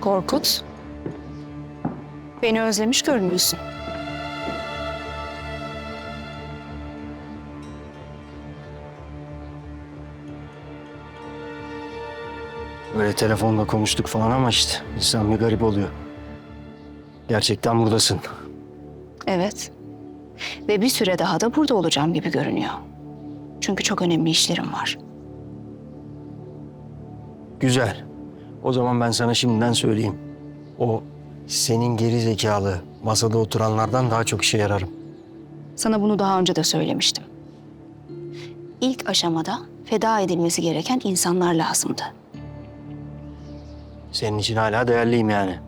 Korkut. Beni özlemiş görünüyorsun. Böyle telefonla konuştuk falan ama işte insan bir garip oluyor. Gerçekten buradasın. Evet. Ve bir süre daha da burada olacağım gibi görünüyor. Çünkü çok önemli işlerim var. Güzel. O zaman ben sana şimdiden söyleyeyim. O senin geri zekalı masada oturanlardan daha çok işe yararım. Sana bunu daha önce de söylemiştim. İlk aşamada feda edilmesi gereken insanlar lazımdı. Senin için hala değerliyim yani.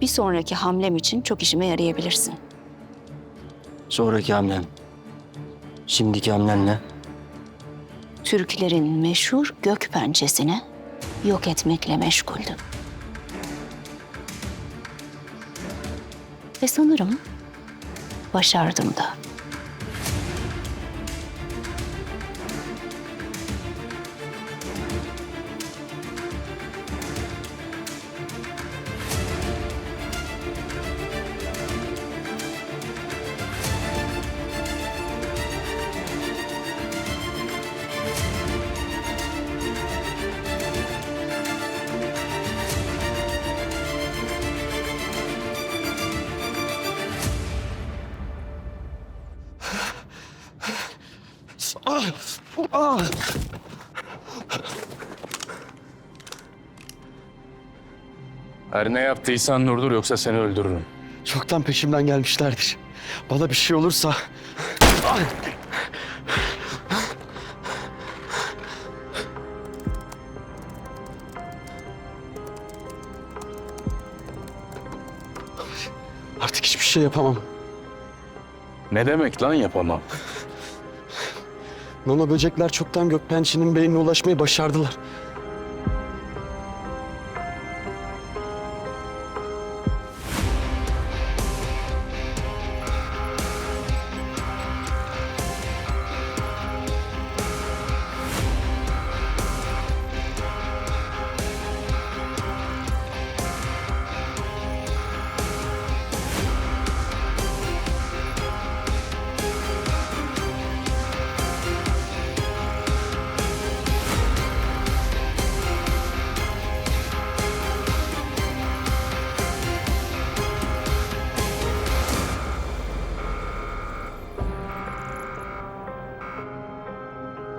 Bir sonraki hamlem için çok işime yarayabilirsin. Sonraki hamlen. Şimdiki hamlen ne? Türklerin meşhur gök pençesini yok etmekle meşguldüm. Ve sanırım başardım da. Her ne yaptıysan Nurdur yoksa seni öldürürüm. Çoktan peşimden gelmişlerdir. Bana bir şey olursa... Artık hiçbir şey yapamam. Ne demek lan yapamam? Nana böcekler çoktan Gökpençe'nin beynine ulaşmayı başardılar.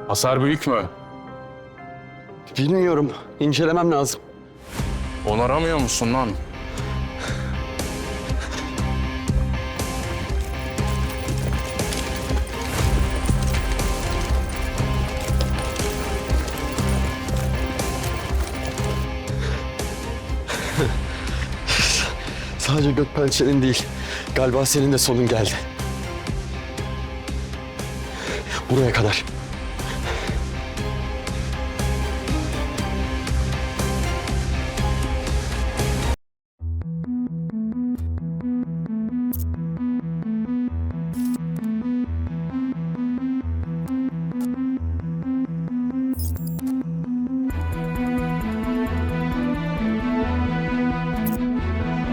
Hasar büyük mü? Bilmiyorum. İncelemem lazım. Onaramıyor musun lan? Sadece Gökpençe'nin değil. Galiba senin de sonun geldi. Buraya kadar.